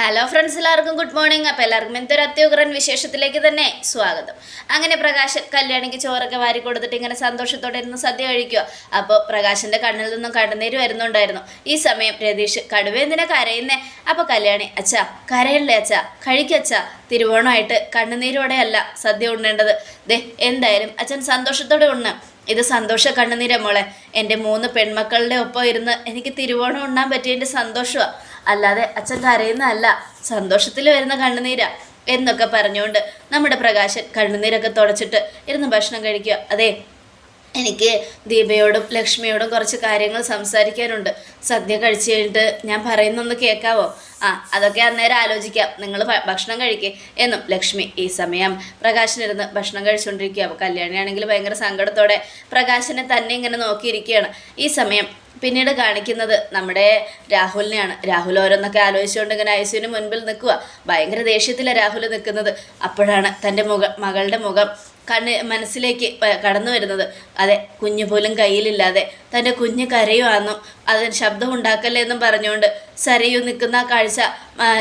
Hello friends എല്ലാവർക്കും good morning അപ്പോൾ എല്ലാവർക്കും എന്തൊരു അത്യുഗ്രൻ വിശേഷത്തിലേക്ക് തന്നെ സ്വാഗതം. അങ്ങനെ പ്രകാശൻ കല്യാണിക്ക് ചോറൊക്കെ വാരി കൊടുത്തിട്ട് ഇങ്ങനെ സന്തോഷത്തോടെ ഇരുന്ന് സദ്യ കഴിക്കുക. അപ്പോൾ പ്രകാശന്റെ കണ്ണിൽ നിന്നും കണ്ണുനീര് വരുന്നുണ്ടായിരുന്നു. ഈ സമയം രതീഷ് കടുവ എന്തിനാ കരയുന്നേ? അപ്പോൾ കല്യാണി അച്ഛാ കരയല്ലേ അച്ഛാ? കഴിക്കച്ഛാ തിരുവോണമായിട്ട് കണ്ണുനീരോടെ അല്ല സദ്യ ഉണ്ണേണ്ടത്. ദേ എന്തായാലും അച്ഛൻ സന്തോഷത്തോടെ ഉണ്ണ്. ഇത് സന്തോഷ കണ്ണുനീര മോളെ. എന്റെ മൂന്ന് പെൺമക്കളുടെ ഒപ്പം ഇരുന്ന് എനിക്ക് തിരുവോണം ഉണ്ണാൻ പറ്റിയതിന്റെ സന്തോഷമാണ് അല്ലാതെ അച്ഛൻ കരയുന്നതല്ല സന്തോഷത്തിൽ വരുന്ന കണ്ണുനീരാ എന്നൊക്കെ പറഞ്ഞുകൊണ്ട് നമ്മുടെ പ്രകാശൻ കണ്ണുനീരൊക്കെ തുടച്ചിട്ട് ഇരുന്ന് ഭക്ഷണം കഴിക്കുക. അതെ എനിക്ക് ദീപയോടും ലക്ഷ്മിയോടും കുറച്ച് കാര്യങ്ങൾ സംസാരിക്കാനുണ്ട്. സദ്യ കഴിച്ചു കഴിഞ്ഞിട്ട് ഞാൻ പറയുന്നൊന്ന് കേൾക്കാവോ ആ അതൊക്കെ അന്നേരം ആലോചിക്കാം. നിങ്ങൾ ഭക്ഷണം കഴിക്കേ എന്നും ലക്ഷ്മി ഈ സമയം പ്രകാശനിരുന്ന് ഭക്ഷണം കഴിച്ചുകൊണ്ടിരിക്കുക അപ്പോൾ കല്യാണിയാണെങ്കിൽ ഭയങ്കര സങ്കടത്തോടെ പ്രകാശനെ തന്നെ ഇങ്ങനെ നോക്കിയിരിക്കുകയാണ്. ഈ സമയം പിന്നീട് കാണിക്കുന്നത് നമ്മുടെ രാഹുലിനെയാണ്. രാഹുൽ ഓരോന്നൊക്കെ ആലോചിച്ചുകൊണ്ട് ഇങ്ങനെ ഐസുവിന് മുൻപിൽ നിൽക്കുക ഭയങ്കര ദേഷ്യത്തിലാണ് രാഹുൽ നിൽക്കുന്നത്. അപ്പോഴാണ് തന്റെ മുഖ മകളുടെ മുഖം കണ്ണ് മനസ്സിലേക്ക് കടന്നു വരുന്നത്. അതെ കുഞ്ഞു പോലും കയ്യിലില്ലാതെ തന്റെ കുഞ്ഞ് കരയുവാന്നും. അതിന് ശബ്ദം ഉണ്ടാക്കല്ലേ എന്നും പറഞ്ഞുകൊണ്ട് സരയു നിൽക്കുന്ന കാഴ്ച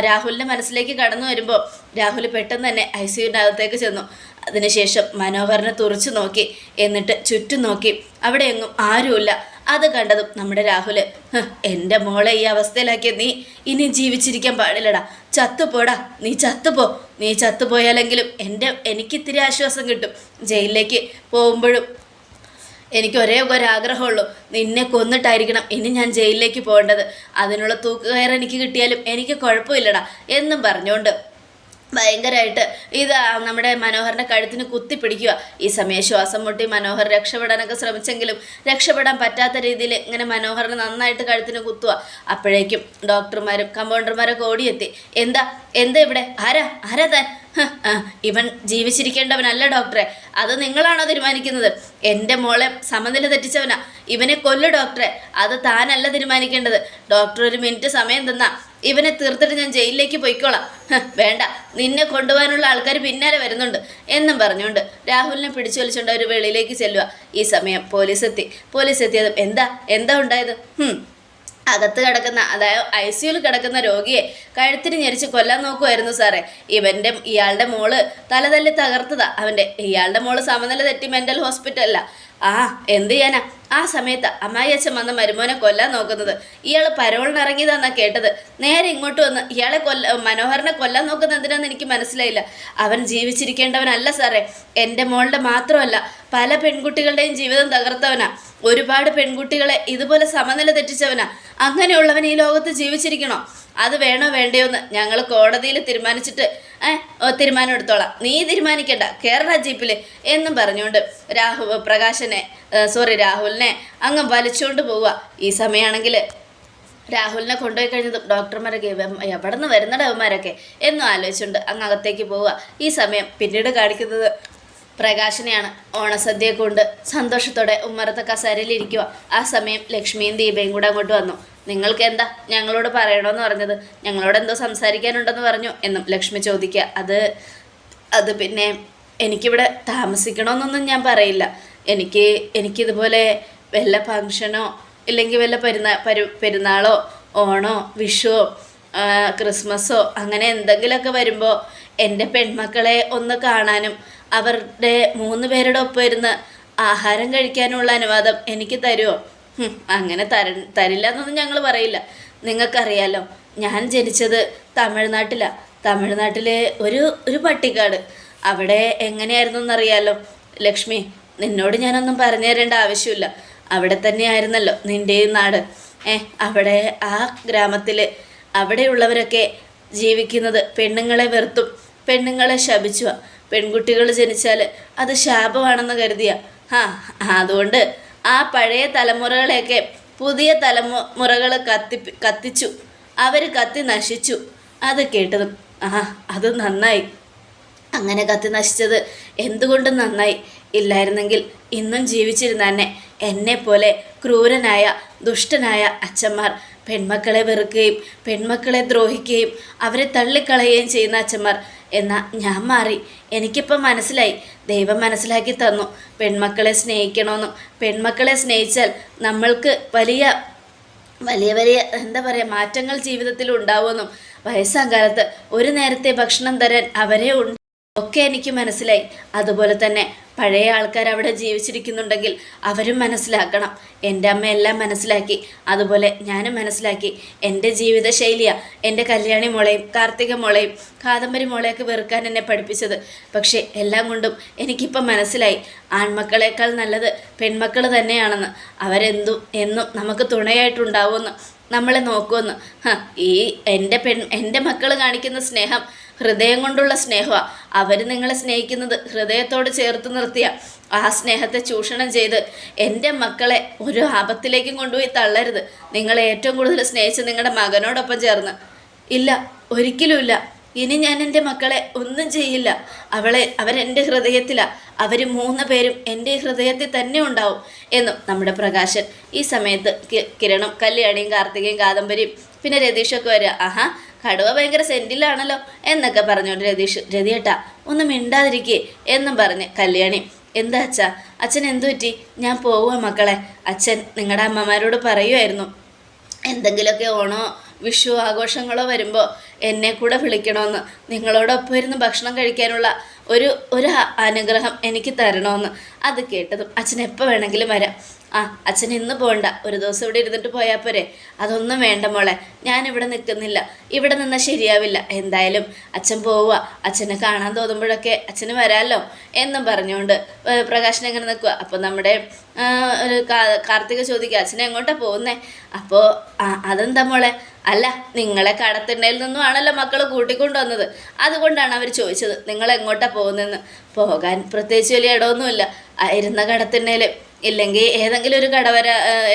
രാഹുലിന്റെ മനസ്സിലേക്ക് കടന്നു വരുമ്പോൾ രാഹുൽ പെട്ടെന്ന് തന്നെ ഐ സിയുവിന്റെ അകത്തേക്ക് ചെന്നു. അതിനുശേഷം മനോഹറിനെ തുറച്ചു നോക്കി എന്നിട്ട് ചുറ്റും നോക്കി. അവിടെ എങ്ങും ആരുമില്ല. അത് കണ്ടതും നമ്മുടെ രാഹുൽ "ഹ്, എന്റെ മോളെ ഈ അവസ്ഥയിലാക്കിയ നീ ഇനി ജീവിച്ചിരിക്കാൻ പാടില്ലടാ. ചത്തുപോടാ. നീ ചത്തുപോ. നീ ചത്തുപോയാലെങ്കിലും എന്റെ എനിക്ക് ഇത്തിരി ആശ്വാസം കിട്ടും. ജയിലിലേക്ക് പോകുമ്പോഴും എനിക്ക് ഒരേ ഒരു ആഗ്രഹമുള്ളൂ നിന്നെ കൊന്നിട്ടായിരിക്കണം ഇനി ഞാൻ ജയിലിലേക്ക് പോകേണ്ടത്. അതിനുള്ള തൂക്കുകയർ എനിക്ക് കിട്ടിയാലും എനിക്ക് കുഴപ്പമില്ലടാ എന്നും പറഞ്ഞുകൊണ്ട് ഭയങ്കരമായിട്ട് ഇത് നമ്മുടെ മനോഹറിന്റെ കഴുത്തിന് കുത്തി പിടിക്കുക. ഈ സമയം ശ്വാസം മുട്ടി മനോഹർ രക്ഷപ്പെടാനൊക്കെ ശ്രമിച്ചെങ്കിലും രക്ഷപ്പെടാൻ പറ്റാത്ത രീതിയിൽ ഇങ്ങനെ മനോഹറിന് നന്നായിട്ട് കഴുത്തിന് കുത്തുക. അപ്പോഴേക്കും ഡോക്ടർമാരും കമ്പൗണ്ടർമാരൊക്കെ ഓടിയെത്തി. എന്താ? എന്താ ഇവിടെ? ആരാ? ആരാ താൻ? ഇവൻ ജീവിച്ചിരിക്കേണ്ടവനല്ല ഡോക്ടറെ. അത് നിങ്ങളാണോ തീരുമാനിക്കുന്നത്? എന്റെ മോളെ സമനില തെറ്റിച്ചവനാ. ഇവനെ കൊല്ലു ഡോക്ടറെ. അത് താനല്ല തീരുമാനിക്കേണ്ടത്. ഡോക്ടർ ഒരു മിനിറ്റ് സമയം തന്നാ. ഇവനെ തീർത്തിട്ട് ഞാൻ ജയിലിലേക്ക് പോയിക്കോളാം. വേണ്ട. നിന്നെ കൊണ്ടുപോകാനുള്ള ആൾക്കാർ പിന്നാലെ വരുന്നുണ്ട് എന്നും പറഞ്ഞുകൊണ്ട് രാഹുലിനെ പിടിച്ചു വലിച്ചുകൊണ്ട് അവർ വെളിയിലേക്ക് ചെല്ലുക ഈ സമയം പോലീസ് എത്തി പോലീസ് എത്തിയതും എന്താ? എന്താ ഉണ്ടായത്? അകത്ത് കിടക്കുന്ന അതായത് ഐ സിയുയിൽ കിടക്കുന്ന രോഗിയെ കഴുത്തിന് ഞെരിച്ച് കൊല്ലാൻ നോക്കുമായിരുന്നു സാറേ. ഇവന്റെ ഇയാളുടെ മോൾ തലതല്ലി തകർത്തതാ. അവന്റെ ഇയാളുടെ മോൾ സമനില തെറ്റി മെന്റൽ ഹോസ്പിറ്റലല്ല ആ എന്ത് ചെയ്യാനാ? ആ സമയത്ത് അമ്മായിയച്ഛൻ വന്ന് മരുമോനെ കൊല്ലാൻ നോക്കുന്നത്. ഇയാൾ പരോളിന് ഇറങ്ങിയതാന്നാണ് കേട്ടത്. നേരെ ഇങ്ങോട്ട് വന്ന് ഇയാളെ കൊല്ല മനോഹരനെ കൊല്ലാൻ നോക്കുന്ന എന്തിനാന്ന് എനിക്ക് മനസ്സിലായില്ല. അവൻ ജീവിച്ചിരിക്കേണ്ടവനല്ല സാറേ. എന്റെ മോളുടെ മാത്രമല്ല പല പെൺകുട്ടികളുടെയും ജീവിതം തകർത്തവനാ. ഒരുപാട് പെൺകുട്ടികളെ ഇതുപോലെ സമനില തെറ്റിച്ചവനാ. അങ്ങനെയുള്ളവൻ ഈ ലോകത്ത് ജീവിച്ചിരിക്കണോ? അത് വേണോ വേണ്ടയോ എന്ന് ഞങ്ങൾ കോടതിയിൽ തീരുമാനിച്ചിട്ട് തീരുമാനം എടുത്തോളാം നീ തീരുമാനിക്കണ്ട. കേരള ജീപ്പിൽ എന്നും പറഞ്ഞുകൊണ്ട് രാഹു പ്രകാശനെ സോറി രാഹുലിനെ അങ്ങ് വലിച്ചുകൊണ്ട് പോവുക. ഈ സമയമാണെങ്കിൽ രാഹുലിനെ കൊണ്ടുപോയി കഴിഞ്ഞതും ഡോക്ടർമാരൊക്കെ എവിടെ നിന്ന് വരുന്ന ഡവന്മാരൊക്കെ എന്നും ആലോചിച്ചുകൊണ്ട് അങ്ങ് അകത്തേക്ക് പോവുക. ഈ സമയം പിന്നീട് കാണിക്കുന്നത് പ്രകാശനെയാണ് ഓണസദ്യ കൊണ്ട് സന്തോഷത്തോടെ ഉമ്മറത്തെ കസേരയിലിരിക്കുക ആ സമയം ലക്ഷ്മിയും ദീപയും കൂടെ അങ്ങോട്ട് വന്നു. നിങ്ങൾക്ക് എന്താ ഞങ്ങളോട് പറയണമെന്ന് പറഞ്ഞത്. ഞങ്ങളോട് എന്തോ സംസാരിക്കാനുണ്ടെന്ന് പറഞ്ഞു എന്നും ലക്ഷ്മി ചോദിക്കുക. അത് അത് പിന്നെ എനിക്കിവിടെ താമസിക്കണമെന്നൊന്നും ഞാൻ പറയില്ല. എനിക്ക് എനിക്കിതുപോലെ വല്ല ഫങ്ഷനോ ഇല്ലെങ്കിൽ വല്ല പെരുന്നാ പരു പെരുന്നാളോ ഓണോ വിഷുവോ ക്രിസ്മസോ അങ്ങനെ എന്തെങ്കിലുമൊക്കെ വരുമ്പോൾ എന്റെ പെൺമക്കളെ ഒന്ന് കാണാനും അവരുടെ മൂന്ന് പേരുടെ ഒപ്പം ഇരുന്ന് ആഹാരം കഴിക്കാനുള്ള അനുവാദം എനിക്ക് തരുമോ അങ്ങനെ തര തരില്ല എന്നൊന്നും ഞങ്ങൾ പറയില്ല. നിങ്ങൾക്കറിയാലോ ഞാൻ ജനിച്ചത് തമിഴ്നാട്ടിലാണ് തമിഴ്നാട്ടിലെ ഒരു ഒരു പട്ടിക്കാട്. അവിടെ എങ്ങനെയായിരുന്നു എന്നറിയാലോ ലക്ഷ്മി നിന്നോട് ഞാനൊന്നും പറഞ്ഞു തരേണ്ട ആവശ്യമില്ല. അവിടെ തന്നെയായിരുന്നല്ലോ നിന്റെയും നാട്. ഏ അവിടെ ആ ഗ്രാമത്തിൽ അവിടെയുള്ളവരൊക്കെ ജീവിക്കുന്നത് പെണ്ണുങ്ങളെ വെറുത്തും പെണ്ണുങ്ങളെ ശപിച്ചു പെൺകുട്ടികൾ ജനിച്ചാൽ അത് ശാപമാണെന്ന് കരുതിയ. ആ അതുകൊണ്ട് ആ പഴയ തലമുറകളെയൊക്കെ പുതിയ തലമുറകൾ കത്തി കത്തിച്ചു. അവർ കത്തി നശിച്ചു. അത് കേട്ടത് ആ അത് നന്നായി. അങ്ങനെ കത്തി നശിച്ചത് എന്തുകൊണ്ടും നന്നായി? ഇല്ലായിരുന്നെങ്കിൽ ഇന്നും ജീവിച്ചിരുന്നെ എന്നെ പോലെ ക്രൂരനായ ദുഷ്ടനായ അച്ഛന്മാർ പെൺമക്കളെ വെറുക്കുകയും പെൺമക്കളെ ദ്രോഹിക്കുകയും അവരെ തള്ളിക്കളയുകയും ചെയ്യുന്ന അച്ഛന്മാർ എന്നാൽ ഞാൻ മാറി. എനിക്കിപ്പം മനസ്സിലായി. ദൈവം മനസ്സിലാക്കി തന്നു. പെൺമക്കളെ സ്നേഹിക്കണമെന്നും പെൺമക്കളെ സ്നേഹിച്ചാൽ നമ്മൾക്ക് വലിയ വലിയ വലിയ എന്താ പറയുക മാറ്റങ്ങൾ ജീവിതത്തിൽ ഉണ്ടാവുമെന്നും വയസ്സാം കാലത്ത് ഒരു നേരത്തെ ഭക്ഷണം തരാൻ അവരെ ഉണ്ട് ഒക്കെ എനിക്ക് മനസ്സിലായി. അതുപോലെ തന്നെ പഴയ ആൾക്കാർ അവിടെ ജീവിച്ചിരിക്കുന്നുണ്ടെങ്കിൽ അവരും മനസ്സിലാക്കണം. എന്റെ അമ്മയെല്ലാം മനസ്സിലാക്കി. അതുപോലെ ഞാനും മനസ്സിലാക്കി. എന്റെ ജീവിതശൈലിയാണ് എന്റെ കല്യാണി മോളെയും കാർത്തിക മോളെയും കാദംബരി മോളെയൊക്കെ വെറുക്കാൻ എന്നെ പഠിപ്പിച്ചത്. പക്ഷേ എല്ലാം കൊണ്ടും എനിക്കിപ്പം മനസ്സിലായി. ആൺമക്കളേക്കാൾ നല്ലത് പെൺമക്കൾ തന്നെയാണെന്ന്. അവരെന്തും എന്നും നമുക്ക് തുണയായിട്ടുണ്ടാവുമെന്ന്. നമ്മളെ നോക്കുമെന്ന്. ഈ എന്റെ പെൺ എന്റെ മക്കൾ കാണിക്കുന്ന സ്നേഹം ഹൃദയം കൊണ്ടുള്ള സ്നേഹമാണ് അവർ നിങ്ങളെ സ്നേഹിക്കുന്നത് ഹൃദയത്തോട് ചേർത്ത് നിർത്തിയ ആ സ്നേഹത്തെ ചൂഷണം ചെയ്ത് എന്റെ മക്കളെ ഒരു ആപത്തിലേക്കും കൊണ്ടുപോയി തള്ളരുത്. നിങ്ങളെ ഏറ്റവും കൂടുതൽ സ്നേഹിച്ച് നിങ്ങളുടെ മകനോടൊപ്പം ചേർന്ന്. ഇല്ല ഒരിക്കലുമില്ല ഇനി ഞാൻ എന്റെ മക്കളെ ഒന്നും ചെയ്യില്ല. അവളെ അവരെന്റെ ഹൃദയത്തിലാണ് അവർ മൂന്ന് പേരും എന്റെ ഹൃദയത്തിൽ തന്നെ ഉണ്ടാവും എന്നും നമ്മുടെ പ്രകാശൻ ഈ സമയത്ത് കിരണം കല്യാണിയും കാർത്തികയും കാദംബരിയും പിന്നെ രതീഷൊക്കെ വരിക ആഹാ കടുവ ഭയങ്കര സെന്റിലാണല്ലോ എന്നൊക്കെ പറഞ്ഞുകൊണ്ട് രതീഷ് രതിയേട്ടാ ഒന്ന് മിണ്ടാതിരിക്കേ എന്നും പറഞ്ഞ് കല്യാണി എന്താ അച്ഛ? അച്ഛൻ എന്തു പറ്റി? ഞാൻ പോവുക മക്കളെ. അച്ഛൻ നിങ്ങളുടെ അമ്മമാരോട് പറയുമായിരുന്നു എന്തെങ്കിലുമൊക്കെ ഓണോ വിഷു ആഘോഷങ്ങളോ വരുമ്പോൾ എന്നെ കൂടെ വിളിക്കണമെന്ന് നിങ്ങളോടൊപ്പം ഇരുന്ന് ഭക്ഷണം കഴിക്കാനുള്ള ഒരു ഒരു അനുഗ്രഹം എനിക്ക് തരണമെന്ന് അത് കേട്ടതും അച്ഛൻ എപ്പോൾ വേണമെങ്കിലും വരാം. ആ അച്ഛൻ ഇന്ന് പോകണ്ട ഒരു ദിവസം ഇവിടെ ഇരുന്നിട്ട് പോയാൽ പോരെ. അതൊന്നും വേണ്ട മോളെ. ഞാനിവിടെ നിൽക്കുന്നില്ല. ഇവിടെ നിന്നാൽ ശരിയാവില്ല. എന്തായാലും അച്ഛൻ പോവുക അച്ഛനെ കാണാൻ തോന്നുമ്പോഴൊക്കെ അച്ഛന് വരാമല്ലോ എന്നും പറഞ്ഞുകൊണ്ട് പ്രകാശൻ എങ്ങനെ നിൽക്കുക അപ്പോൾ നമ്മുടെ ഒരു കാർത്തിക ചോദിക്കുക അച്ഛനെ എങ്ങോട്ടാണ് പോകുന്നേ? അപ്പോൾ അതെന്താ മോളെ? അല്ല നിങ്ങളെ കടത്തിണ്ടയിൽ നിന്നും ആണല്ലോ മക്കൾ കൂട്ടിക്കൊണ്ടുവന്നത്. അതുകൊണ്ടാണ് അവർ ചോദിച്ചത് നിങ്ങൾ എങ്ങോട്ടാണ് പോകുന്നതെന്ന്? പോകാൻ പ്രത്യേകിച്ച് വലിയ ഇടമൊന്നുമില്ല. ആയിരുന്ന കടത്തിണ്ടയിൽ ഇല്ലെങ്കിൽ ഏതെങ്കിലും ഒരു കടവര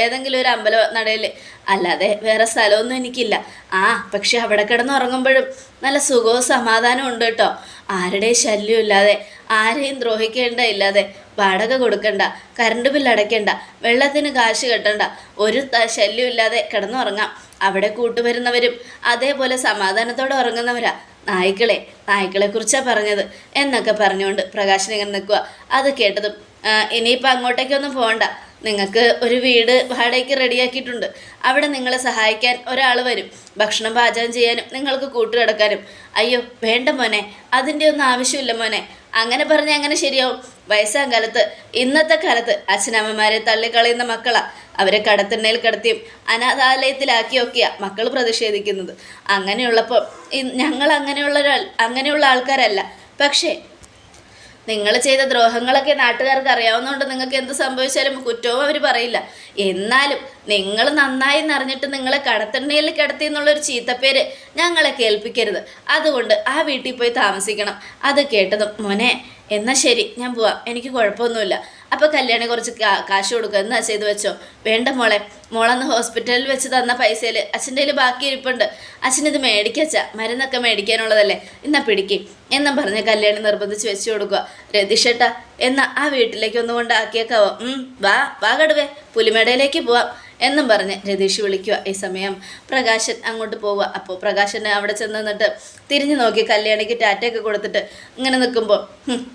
ഏതെങ്കിലും ഒരു അമ്പല നടയിൽ അല്ലാതെ വേറെ സ്ഥലമൊന്നും എനിക്കില്ല. ആ പക്ഷെ അവിടെ കിടന്ന് കിടന്നുറങ്ങുമ്പോഴും നല്ല സുഖവും സമാധാനവും ഉണ്ട് കേട്ടോ. ആരുടെയും ശല്യം ഇല്ലാതെ ആരെയും ദ്രോഹിക്കേണ്ട ഇല്ലാതെ വാടക കൊടുക്കണ്ട കറണ്ട് ബില്ല് അടയ്ക്കണ്ട വെള്ളത്തിന് കാശ് കെട്ടണ്ട ഒരു ശല്യമില്ലാതെ കിടന്നുറങ്ങാം. അവിടെ കൂട്ടുവരുന്നവരും അതേപോലെ സമാധാനത്തോടെ ഉറങ്ങുന്നവരാ. നായ്ക്കളെ നായ്ക്കളെ കുറിച്ചാണ് പറഞ്ഞത്. എന്നൊക്കെ പറഞ്ഞുകൊണ്ട് പ്രകാശൻ ഇങ്ങനെ നിൽക്കുക അത് കേട്ടതും "ആ, ഇനിയിപ്പോൾ അങ്ങോട്ടേക്കൊന്നും പോകണ്ട നിങ്ങൾക്ക് ഒരു വീട് വാടകയ്ക്ക് റെഡിയാക്കിയിട്ടുണ്ട്. അവിടെ നിങ്ങളെ സഹായിക്കാൻ ഒരാൾ വരും. ഭക്ഷണം പാചകം ചെയ്യാനും നിങ്ങൾക്ക് കൂട്ടുകിടക്കാനും അയ്യോ വേണ്ട മോനെ. അതിന്റെ ഒന്നും ആവശ്യമില്ല മോനെ. അങ്ങനെ പറഞ്ഞാൽ അങ്ങനെ ശരിയാവും. വയസ്സാം കാലത്ത് ഇന്നത്തെ കാലത്ത് അച്ഛനമ്മമാരെ തള്ളിക്കളയുന്ന മക്കളാ. അവരെ കടത്തിണ്ണയിൽ കിടത്തിയും അനാഥാലയത്തിലാക്കിയൊക്കെയാ മക്കൾ പ്രതിഷേധിക്കുന്നത്. അങ്ങനെയുള്ളപ്പോൾ ഞങ്ങൾ അങ്ങനെയുള്ള അങ്ങനെയുള്ള ആൾക്കാരല്ല. പക്ഷേ നിങ്ങൾ ചെയ്ത ദ്രോഹങ്ങളൊക്കെ നാട്ടുകാർക്ക് അറിയാവുന്നതുകൊണ്ട് നിങ്ങൾക്ക് എന്ത് സംഭവിച്ചാലും കുറ്റവും അവർ പറയില്ല. എന്നാലും നിങ്ങൾ നന്നായി എന്നറിഞ്ഞിട്ട് നിങ്ങളെ കടത്തണ്ണയിൽ കിടത്തി എന്നുള്ളൊരു ചീത്തപ്പേര് ഞങ്ങളെ കേൾപ്പിക്കരുത്. അതുകൊണ്ട് ആ വീട്ടിൽ പോയി താമസിക്കണം. അത് കേട്ടതും മോനെ എന്നാൽ ശരി ഞാൻ പോവാം. എനിക്ക് കുഴപ്പമൊന്നുമില്ല. അപ്പോൾ കല്യാണി കുറച്ച് കാശ് കൊടുക്കുക എന്നാ ചെയ്ത് വെച്ചോ? വേണ്ട മോളെ. മോളന്ന് ഹോസ്പിറ്റലിൽ വെച്ച് തന്ന പൈസയിൽ അച്ഛന്റെ കയ്യിൽ ബാക്കി ഇരിപ്പുണ്ട്. അച്ഛനിത് മേടിക്കച്ച. മരുന്നൊക്കെ മേടിക്കാനുള്ളതല്ലേ. എന്നാ പിടിക്കും. എന്നും പറഞ്ഞ് കല്യാണി നിർബന്ധിച്ച് വെച്ചു കൊടുക്കുക രതീഷേട്ടാ എന്നാ ആ വീട്ടിലേക്ക് ഒന്നുകൊണ്ട് ആക്കിയേക്കാവോ വാ വാ കടുവേ. പുലിമേടയിലേക്ക് പോവാം. എന്നും പറഞ്ഞ് രതീഷ് വിളിക്കുക ഈ സമയം. പ്രകാശൻ അങ്ങോട്ട് പോവുക. അപ്പോൾ പ്രകാശൻ അവിടെ ചെന്ന് നിന്നിട്ട് തിരിഞ്ഞു നോക്കി കല്യാണിക്ക് ടാറ്റയൊക്കെ കൊടുത്തിട്ട് ഇങ്ങനെ നിൽക്കുമ്പോൾ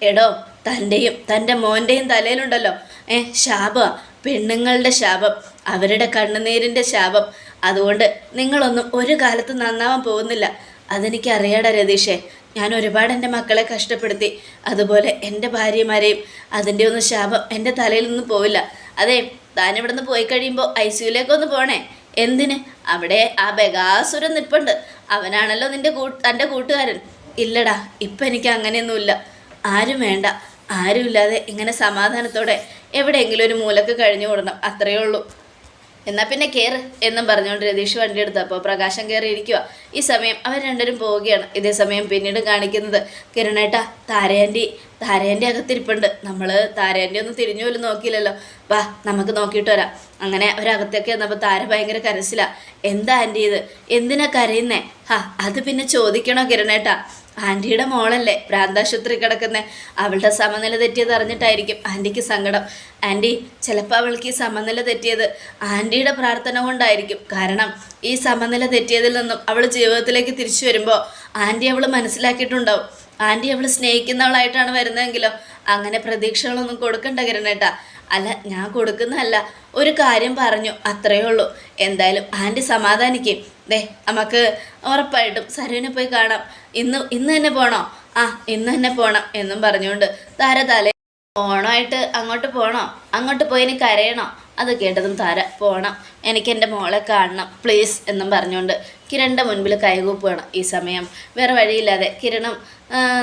എടോ തന്റെയും തന്റെ മോന്റെയും തലയിലുണ്ടല്ലോ. ഏ ശാപ പെണ്ണുങ്ങളുടെ ശാപം അവരുടെ കണ്ണുനീരിന്റെ ശാപം. അതുകൊണ്ട് നിങ്ങളൊന്നും ഒരു കാലത്ത് നന്നാവാൻ പോകുന്നില്ല. അതെനിക്ക് അറിയാടാ രതീഷേ. ഞാൻ ഒരുപാട് എന്റെ മക്കളെ കഷ്ടപ്പെടുത്തി. അതുപോലെ എന്റെ ഭാര്യമാരെയും അതിന്റെ ഒന്നും ശാപം എന്റെ തലയിൽ നിന്ന് പോവില്ല. അതെ താൻ ഇവിടെ നിന്ന് പോയി കഴിയുമ്പോൾ ഐ സിയുലേക്കൊന്ന് പോണേ. എന്തിന്? അവിടെ ആ ബഗാസുരൻ നിൽപ്പുണ്ട് അവനാണല്ലോ നിന്റെ കൂ തന്റെ കൂട്ടുകാരൻ. ഇല്ലടാ ഇപ്പം എനിക്ക് അങ്ങനെയൊന്നുമില്ല. ആരും വേണ്ട. ആരുമില്ലാതെ ഇങ്ങനെ സമാധാനത്തോടെ എവിടെയെങ്കിലും ഒരു മൂലക്ക് കഴിഞ്ഞു കൂടണം അത്രയേ ഉള്ളൂ. എന്നാൽ പിന്നെ കയറ് എന്നും പറഞ്ഞുകൊണ്ട് രതീഷ് വണ്ടി എടുത്തു അപ്പോൾ പ്രകാശം കയറി ഇരിക്കുക ഈ സമയം അവർ രണ്ടുപേരും പോവുകയാണ്. ഇതേ സമയം പിന്നീട് കാണിക്കുന്നത് കിരണേട്ട താരയാന്റെ താരയാന്റെ അകത്തിരിപ്പുണ്ട്. നമ്മൾ താരേന്റെ ഒന്നും തിരിഞ്ഞു പോലും നോക്കിയില്ലല്ലോ. വാ നമുക്ക് നോക്കിയിട്ട് വരാം. അങ്ങനെ ഒരകത്തൊക്കെ വന്നപ്പോൾ താര ഭയങ്കര കരച്ചില. എന്താ ആന്റി ഇത്? എന്തിനാ കരയുന്നേ? ഹാ അത് പിന്നെ ചോദിക്കണോ കിരണേട്ടാ? ആന്റിയുടെ മോളല്ലേ പ്രാന്താശുപത്രി കിടക്കുന്നേ. അവളുടെ സമനില തെറ്റിയത് അറിഞ്ഞിട്ടായിരിക്കും ആന്റിക്ക് സങ്കടം. ആന്റി ചിലപ്പോൾ അവൾക്ക് ഈ സമനില തെറ്റിയത് ആന്റിയുടെ പ്രാർത്ഥന കൊണ്ടായിരിക്കും. കാരണം ഈ സമനില തെറ്റിയതിൽ നിന്നും അവൾ ജീവിതത്തിലേക്ക് തിരിച്ചു വരുമ്പോൾ ആന്റി അവൾ മനസ്സിലാക്കിയിട്ടുണ്ടാവും. ആന്റി അവൾ സ്നേഹിക്കുന്നവളായിട്ടാണ് വരുന്നതെങ്കിലോ? അങ്ങനെ പ്രതീക്ഷകളൊന്നും കൊടുക്കണ്ട കിരണേട്ടാ. അല്ല ഞാൻ കൊടുക്കുന്നതല്ല. ഒരു കാര്യം പറഞ്ഞു അത്രയേ ഉള്ളൂ. എന്തായാലും ആന്റി സമാധാനിക്കും. ദേ നമുക്ക് ഉറപ്പായിട്ടും സരുവിനെ പോയി കാണാം. ഇന്ന് ഇന്ന് തന്നെ പോണോ? ആ ഇന്ന് തന്നെ പോണം എന്നും പറഞ്ഞുകൊണ്ട് താര തലേ ഓണമായിട്ട് അങ്ങോട്ട് പോണോ? അങ്ങോട്ട് പോയി ഇനി കരയണോ? അത് കേട്ടതും താര പോണം. എനിക്ക് എന്റെ മോളെ കാണണം പ്ലീസ് എന്നും പറഞ്ഞുകൊണ്ട് കിരണിന്റെ മുൻപിൽ കൈകൂപ്പുകയാണ് ഈ സമയം. വേറെ വഴിയില്ലാതെ കിരണും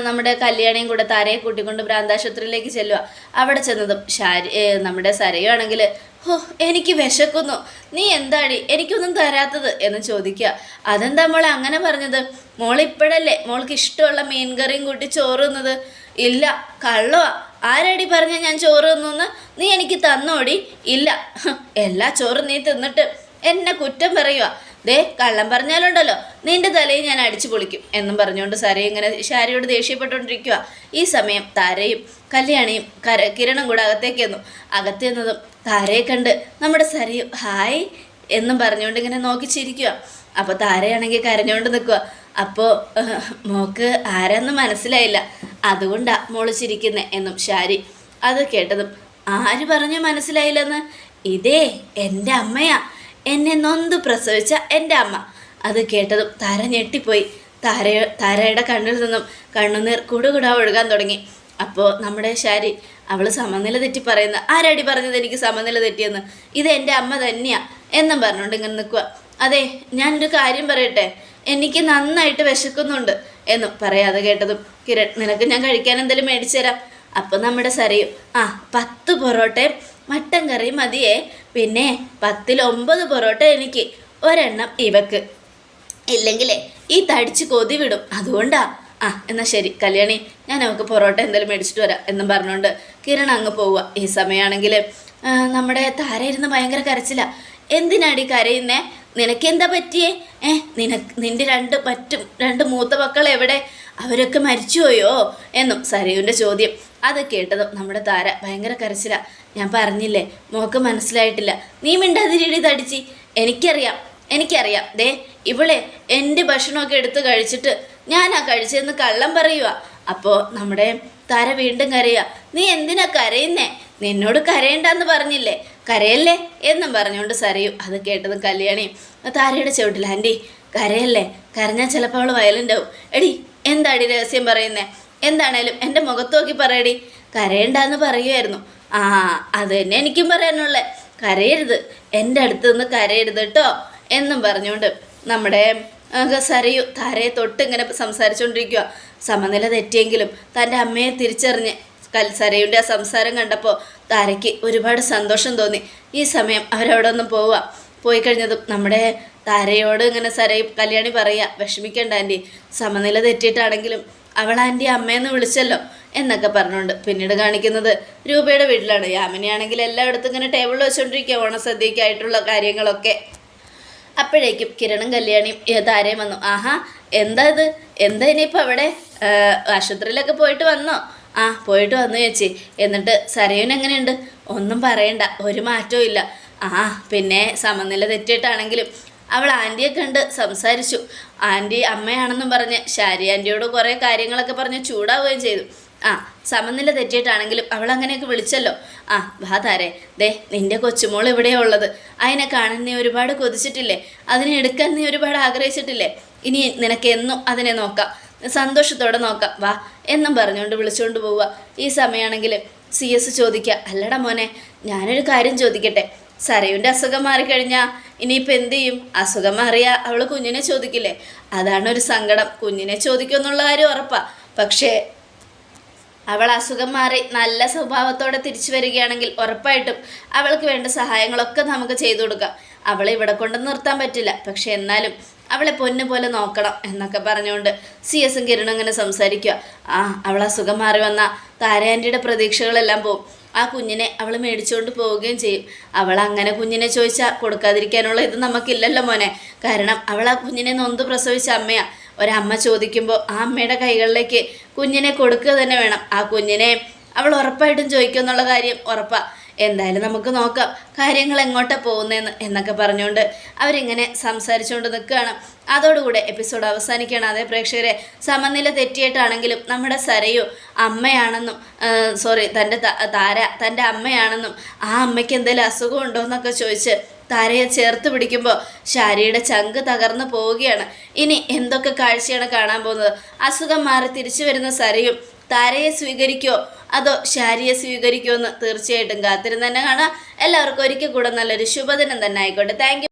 നമ്മുടെ കല്യാണിയും കൂടെ താരയെ കൂട്ടിക്കൊണ്ട് ഭ്രാന്താശുപത്രിയിലേക്ക് ചെല്ലുക അവിടെ ചെന്നതും ശാരി നമ്മുടെ സരയുവാണെങ്കിൽ ഹോ എനിക്ക് വിശക്കുന്നു. നീ എന്താടി? എനിക്കൊന്നും തരാത്തത് എന്ന് ചോദിക്കുക. അതെന്താ മോളെ അങ്ങനെ പറഞ്ഞത്? മോളിപ്പോഴല്ലേ മോൾക്ക് ഇഷ്ടമുള്ള മീൻ കറിയും കൂട്ടി ചോറ് തിന്നത് ഇല്ല കള്ളവാ. ആരടി പറഞ്ഞ ഞാൻ ചോറ് തിന്നു നീ എനിക്ക് തന്നോടി. ഇല്ല എല്ലാ ചോറും നീ തിന്നിട്ട് എന്നെ കുറ്റം പറയുക ദേ കള്ളം പറഞ്ഞാലുണ്ടല്ലോ. നിന്റെ തലയിൽ ഞാൻ അടിച്ചു പൊളിക്കും എന്നും പറഞ്ഞുകൊണ്ട് സര ഇങ്ങനെ ഷാരിയോട് ദേഷ്യപ്പെട്ടുകൊണ്ടിരിക്കുക ഈ സമയം താരയും കല്യാണിയും കര കിരണം കൂടെ അകത്തേക്ക് എന്നു അകത്തെന്നതും താരയെ കണ്ട് നമ്മുടെ സരയും ഹായ് എന്നും പറഞ്ഞുകൊണ്ട് ഇങ്ങനെ നോക്കി ചിരിക്കുക അപ്പോൾ താരയാണെങ്കിൽ കരഞ്ഞുകൊണ്ട് നിൽക്കുക അപ്പോൾ മോക്ക് ആരാന്ന് മനസ്സിലായില്ല. അതുകൊണ്ടാ മോൾ ചിരിക്കുന്നേ എന്നും ഷാരി അത് കേട്ടതും ആര് പറഞ്ഞു മനസ്സിലായില്ലെന്ന്? ഇതേ എന്റെ അമ്മയാ. എന്നെ നൊന്ത് പ്രസവിച്ച എന്റെ അമ്മ. അത് കേട്ടതും താര ഞെട്ടിപ്പോയി. താര താരയുടെ കണ്ണിൽ നിന്നും കണ്ണുനീർ കൂടുകൂടാ ഒഴുകാൻ തുടങ്ങി. അപ്പോൾ നമ്മുടെ ശാരി അവൾ സമനില തെറ്റി പറയുന്ന ആരടി പറഞ്ഞത് എനിക്ക് സമനില തെറ്റിയെന്ന്? ഇത് എന്റെ അമ്മ തന്നെയാ. എന്നും പറഞ്ഞുകൊണ്ട് ഇങ്ങനെ നിൽക്കുക അതെ ഞാനൊരു കാര്യം പറയട്ടെ? എനിക്ക് നന്നായിട്ട് വിശക്കുന്നുണ്ട്. എന്നും പറയാതെ കേട്ടതും കിരൺ നിനക്ക് ഞാൻ കഴിക്കാൻ എന്തെങ്കിലും മേടിച്ചു തരാം. അപ്പം നമ്മുടെ സരയും ആ പത്ത് പൊറോട്ടയും മട്ടൻ കറി മതിയേ. പിന്നെ പത്തിൽ ഒമ്പത് പൊറോട്ട എനിക്ക്. ഒരെണ്ണം ഇവക്ക്. ഇല്ലെങ്കിലേ ഈ തടിച്ച് കൊതി വിടും അതുകൊണ്ടാ. ആ എന്നാൽ ശരി. കല്യാണി ഞാൻ അവൾക്ക് പൊറോട്ട എന്തെങ്കിലും മേടിച്ചിട്ട് വരാം എന്നും പറഞ്ഞുകൊണ്ട് കിരൺ അങ്ങ് പോവുക ഈ സമയമാണെങ്കിൽ നമ്മുടെ താര ഇരുന്ന് ഭയങ്കര കരച്ചില്ല എന്തിനാടി കരയുന്നേ? നിനക്കെന്താ പറ്റിയേ? ഏ നിനക്ക് നിന്റെ രണ്ട് മറ്റും രണ്ട് മൂത്ത മക്കൾ എവിടെ അവരൊക്കെ മരിച്ചുപോയോ എന്നും സരയുവിന്റെ ചോദ്യം. അത് കേട്ടതും നമ്മുടെ താര ഭയങ്കര കരച്ചില. ഞാൻ പറഞ്ഞില്ലേ മോക്ക് മനസ്സിലായിട്ടില്ല. നീ മിണ്ടാതിരിടി തടിച്ചി. എനിക്കറിയാം എനിക്കറിയാം. ദേ ഇവളെ എന്റെ ഭക്ഷണമൊക്കെ എടുത്ത് കഴിച്ചിട്ട് ഞാൻ ആ കഴിച്ചതെന്ന് കള്ളം പറയുക അപ്പോൾ നമ്മുടെ താര വീണ്ടും കരയുക നീ എന്തിനാ കരയുന്നേ? നിന്നോട് കരയണ്ടെന്ന് പറഞ്ഞില്ലേ? കരയല്ലേ എന്നും പറഞ്ഞുകൊണ്ട് സരയും അത് കേട്ടതും കല്യാണിയും താരയുടെ ചവിട്ടിൽ ആന്റി കരയല്ലേ? കരഞ്ഞാൽ ചിലപ്പോൾ അവൾ വയലുണ്ടാവും എടി എന്താടി രഹസ്യം പറയുന്നേ? എന്താണേലും എന്റെ മുഖത്ത് നോക്കി പറയടി. കരയണ്ടെന്ന് പറയുമായിരുന്നു ആ അത് തന്നെ എനിക്കും പറയാനുള്ളത് കരയരുത്. എന്റെ അടുത്ത് നിന്ന് കരയരുത് കേട്ടോ എന്നും പറഞ്ഞുകൊണ്ട് നമ്മുടെ സരയു താരയെ തൊട്ട് ഇങ്ങനെ സംസാരിച്ചുകൊണ്ടിരിക്കുക സമനില തെറ്റിയെങ്കിലും തന്റെ അമ്മയെ തിരിച്ചറിഞ്ഞ് കൽ സരയുടെ ആ സംസാരം കണ്ടപ്പോൾ താരയ്ക്ക് ഒരുപാട് സന്തോഷം തോന്നി. ഈ സമയം അവരവിടെ ഒന്ന് പോവുക. പോയി കഴിഞ്ഞതും നമ്മുടെ താരയോട് ഇങ്ങനെ സരയി കല്യാണി പറയുക വിഷമിക്കണ്ട ആന്റി സമനില തെറ്റിയിട്ടാണെങ്കിലും അവൾ ആന്റി അമ്മയെന്ന് വിളിച്ചല്ലോ എന്നൊക്കെ പറഞ്ഞുകൊണ്ട് പിന്നീട് കാണിക്കുന്നത് രൂപയുടെ വീട്ടിലാണ്. യാമിനിയാണെങ്കിൽ എല്ലായിടത്തും ഇങ്ങനെ ടേബിളിൽ വെച്ചുകൊണ്ടിരിക്കുക ഓണസദ്യക്കായിട്ടുള്ള കാര്യങ്ങളൊക്കെ. അപ്പോഴേക്കും കിരണും കല്യാണിയും താരയും വന്നു. ആഹാ എന്താ ഇത്? എന്താ ഇനിയിപ്പോൾ അവിടെ? ആശുപത്രിയിലൊക്കെ പോയിട്ട് വന്നോ? ആ പോയിട്ട് വന്നു ചേച്ചി. എന്നിട്ട് സരയുൻ എങ്ങനെയുണ്ട്? ഒന്നും പറയണ്ട ഒരു മാറ്റവും ഇല്ല. ആ പിന്നെ സമനില തെറ്റിയിട്ടാണെങ്കിലും അവൾ ആന്റിയെ കണ്ട് സംസാരിച്ചു. ആന്റി അമ്മയാണെന്നും പറഞ്ഞ് ശാരി ആന്റിയോട് കുറേ കാര്യങ്ങളൊക്കെ പറഞ്ഞ് ചൂടാവുകയും ചെയ്തു. ആ സമനില തെറ്റിയിട്ടാണെങ്കിലും അവൾ അങ്ങനെയൊക്കെ വിളിച്ചല്ലോ. ആ വാ താരേ. ദേ നിന്റെ കൊച്ചുമോൾ എവിടെയാ ഉള്ളത്. അതിനെ കാണാൻ നീ ഒരുപാട് കൊതിച്ചിട്ടില്ലേ? അതിനെ എടുക്കാൻ നീ ഒരുപാട് ആഗ്രഹിച്ചിട്ടില്ലേ? ഇനി നിനക്ക് എന്നും അതിനെ നോക്കാം. സന്തോഷത്തോടെ നോക്കാം. വാ എന്നും പറഞ്ഞുകൊണ്ട് വിളിച്ചുകൊണ്ട് പോവുക. ഈ സമയമാണെങ്കിൽ സി എസ് ചോദിക്കുക അല്ലടാ മോനെ ഞാനൊരു കാര്യം ചോദിക്കട്ടെ? സരയുന്റെ അസുഖം മാറിക്കഴിഞ്ഞാൽ ഇനിയിപ്പോൾ എന്ത് ചെയ്യും? അസുഖം മാറിയാൽ അവൾ കുഞ്ഞിനെ ചോദിക്കില്ലേ? അതാണ് ഒരു സങ്കടം. കുഞ്ഞിനെ ചോദിക്കുമെന്നുള്ള കാര്യം ഉറപ്പാണ് പക്ഷേ അവൾ അസുഖം മാറി നല്ല സ്വഭാവത്തോടെ തിരിച്ചു വരികയാണെങ്കിൽ ഉറപ്പായിട്ടും അവൾക്ക് വേണ്ട സഹായങ്ങളൊക്കെ നമുക്ക് ചെയ്തു കൊടുക്കാം. അവളെ ഇവിടെ കൊണ്ട് നിർത്താൻ പറ്റില്ല. പക്ഷെ എന്നാലും അവളെ പൊന്നു പോലെ നോക്കണം എന്നൊക്കെ പറഞ്ഞുകൊണ്ട് സി എസും കിരണും ഇങ്ങനെ സംസാരിക്കുക ആ അവൾ അസുഖം മാറി വന്ന താരാന്റിയുടെ പ്രതീക്ഷകളെല്ലാം പോവും. ആ കുഞ്ഞിനെ അവൾ മേടിച്ചുകൊണ്ട് പോവുകയും ചെയ്യും. അവൾ അങ്ങനെ കുഞ്ഞിനെ ചോദിച്ചാൽ കൊടുക്കാതിരിക്കാനുള്ള ഇത് നമുക്കില്ലല്ലോ മോനെ. കാരണം അവൾ ആ കുഞ്ഞിനെ നൊന്ത് പ്രസവിച്ച അമ്മയാണ് ഒരമ്മ ചോദിക്കുമ്പോൾ ആ അമ്മയുടെ കൈകളിലേക്ക് കുഞ്ഞിനെ കൊടുക്കുക തന്നെ വേണം. ആ കുഞ്ഞിനെ അവൾ ഉറപ്പായിട്ടും ചോദിക്കും എന്നുള്ള കാര്യം ഉറപ്പാണ് എന്തായാലും നമുക്ക് നോക്കാം കാര്യങ്ങൾ എങ്ങോട്ടാണ് പോകുന്നതെന്ന് എന്നൊക്കെ പറഞ്ഞുകൊണ്ട് അവരിങ്ങനെ സംസാരിച്ചുകൊണ്ട് നിൽക്കുകയാണ്. അതോടുകൂടെ എപ്പിസോഡ് അവസാനിക്കുകയാണ്. അതേ പ്രേക്ഷകരെ സമനില തെറ്റിയിട്ടാണെങ്കിലും നമ്മുടെ സരയു അമ്മയാണെന്നും സോറി തന്റെ താര തന്റെ അമ്മയാണെന്നും ആ അമ്മയ്ക്ക് എന്തെങ്കിലും അസുഖം ഉണ്ടോ എന്നൊക്കെ ചോദിച്ച് താരയെ ചേർത്ത് പിടിക്കുമ്പോൾ ശാരിയുടെ ചങ്ക് തകർന്നു പോവുകയാണ്. ഇനി എന്തൊക്കെ കാഴ്ചയാണ് കാണാൻ പോകുന്നത്? അസുഖം മാറി തിരിച്ചു വരുന്ന സരയും താരയെ സ്വീകരിക്കുമോ അതോ ശാരിയെ സ്വീകരിക്കുമോ എന്ന് തീർച്ചയായിട്ടും കാത്തിരുന്ന് തന്നെ കാണാം എല്ലാവർക്കും ഒരിക്കൽ കൂടെ നല്ലൊരു ശുഭദിനം തന്നെ ആയിക്കോട്ടെ. താങ്ക്